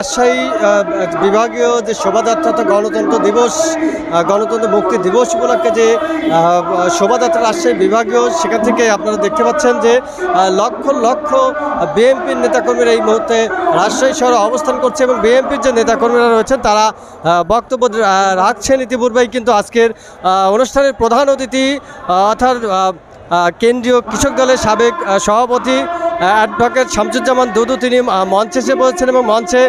রাজশাহী বিভাগীয় যে শোভাযাত্রা, তো গণতন্ত্র দিবস গণতন্ত্র মুক্তি দিবস উপলক্ষে যে শোভাযাত্রা রাজশাহী বিভাগীয়, সেখান থেকে আপনারা দেখতে পাচ্ছেন যে লক্ষ লক্ষ বিএনপির নেতাকর্মীরা এই মুহূর্তে রাজশাহী শহরে অবস্থান করছে এবং বিএনপির যে নেতাকর্মীরা রয়েছেন, তারা বক্তব্য রাখছেন ইতিপূর্বেই। কিন্তু আজকের অনুষ্ঠানের প্রধান অতিথি অর্থাৎ কেন্দ্রীয় কৃষক দলের সাবেক সভাপতি অ্যাডভোকেট শামসুজ্জামান দুদু, তিনি মঞ্চে এসে বলেছেন এবং মঞ্চে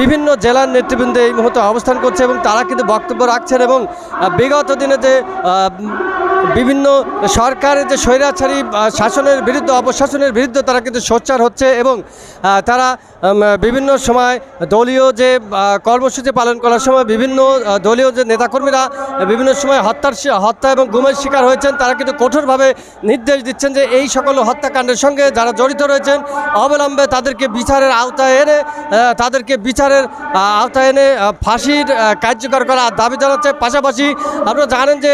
বিভিন্ন জেলার নেতৃবৃন্দ এই মুহূর্তে অবস্থান করছে এবং তারা কিন্তু বক্তব্য রাখছেন এবং বিগত দিনে যে বিভিন্ন সরকারের যে স্বৈরাচারী শাসনের বিরুদ্ধে, অপশাসনের বিরুদ্ধে তারা কিন্তু সোচ্চার হচ্ছে এবং তারা বিভিন্ন সময় দলীয় যে কর্মসূচি পালন করার সময় বিভিন্ন দলীয় যে নেতাকর্মীরা বিভিন্ন সময় হত্যার হত্যা এবং গুমের শিকার হয়েছেন, তারা কিন্তু কঠোরভাবে নির্দেশ দিচ্ছেন যে এই সকল হত্যাকাণ্ডের সঙ্গে যারা জড়িত রয়েছেন, অবিলম্বে তাদেরকে বিচারের আওতায় এনে তাদেরকে বিচারের আওতায় এনে ফাঁসির কার্যকর করার দাবি জানাচ্ছে। পাশাপাশি আপনারা জানেন যে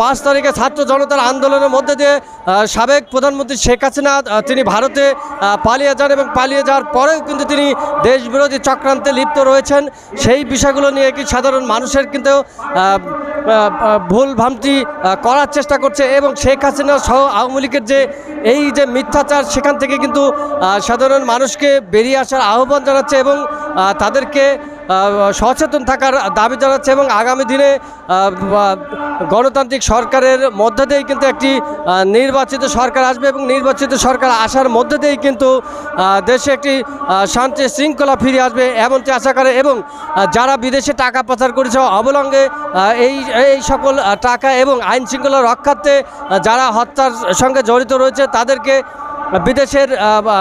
পাঁচ তারিখে ছাত্র জনতার আন্দোলনের মধ্যে দিয়ে সাবেক প্রধানমন্ত্রী শেখ হাসিনা তিনি ভারতে পালিয়ে যান এবং পালিয়ে যাওয়ার পরেও কিন্তু তিনি দেশবিরোধী চক্রান্তে লিপ্ত রয়েছেন, সেই বিষয়গুলো নিয়ে কি সাধারণ মানুষের কিন্তু ভুল ভ্রান্তি করার চেষ্টা করছে এবং শেখ হাসিনা সহ আওয়ামী লীগের যে এই যে মিথ্যাচার, সেখান থেকে কিন্তু সাধারণ মানুষকে বেরিয়ে আসার আহ্বান জানাচ্ছে এবং তাদেরকে সচেতন থাকার দাবি জানাচ্ছে এবং আগামী দিনে গণতান্ত্রিক সরকারের মধ্যে দিয়েই কিন্তু একটি নির্বাচিত সরকার আসবে এবং নির্বাচিত সরকার আসার মধ্যে দিয়েই কিন্তু দেশে একটি শান্তি শৃঙ্খলা ফিরে আসবে এমনটি আশা করে এবং যারা বিদেশে টাকা পাচার করেছে অবলম্বে এই এই সকল টাকা এবং আইন শৃঙ্খলা রক্ষার্থে যারা হত্যার সঙ্গে জড়িত রয়েছে তাদেরকে বিদেশের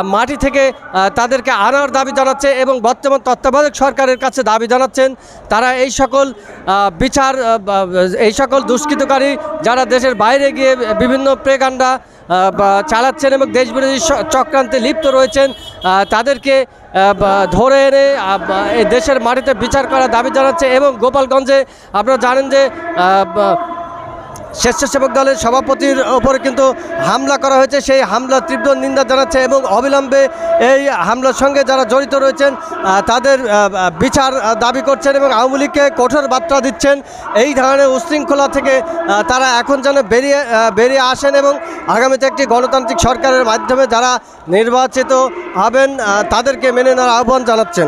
মাটি থেকে তাদেরকে আনার দাবি জানাচ্ছে এবং বর্তমান তত্ত্বাবধায়ক সরকারের কাছে দাবি জানাচ্ছেন, তারা এই সকল বিচার এই সকল দুষ্কৃতকারী যারা দেশের বাইরে গিয়ে বিভিন্ন প্রেগান্ডা চালাচ্ছেন এবং দেশবিরোধী স- চক্রান্তে লিপ্ত রয়েছেন তাদেরকে ধরে এনে দেশের মাটিতে বিচার করার দাবি জানাচ্ছে এবং গোপালগঞ্জে আপনারা জানেন যে স্বেচ্ছাসেবক দলের সভাপতির ওপরে কিন্তু হামলা করা হয়েছে। সেই হামলা তীব্র নিন্দা জানাচ্ছে এবং অবিলম্বে এই হামলার সঙ্গে যারা জড়িত রয়েছেন তাদের বিচার দাবি করছেন এবং আওয়ামী লীগকে কঠোর বার্তা দিচ্ছেন। এই ধরনের উশৃঙ্খলা থেকে তারা এখন যেন বেরিয়ে বেরিয়ে আসেন এবং আগামীতে একটি গণতান্ত্রিক সরকারের মাধ্যমে যারা নির্বাচিত হবেন তাদেরকে মেনে নেওয়ার আহ্বান জানাচ্ছেন।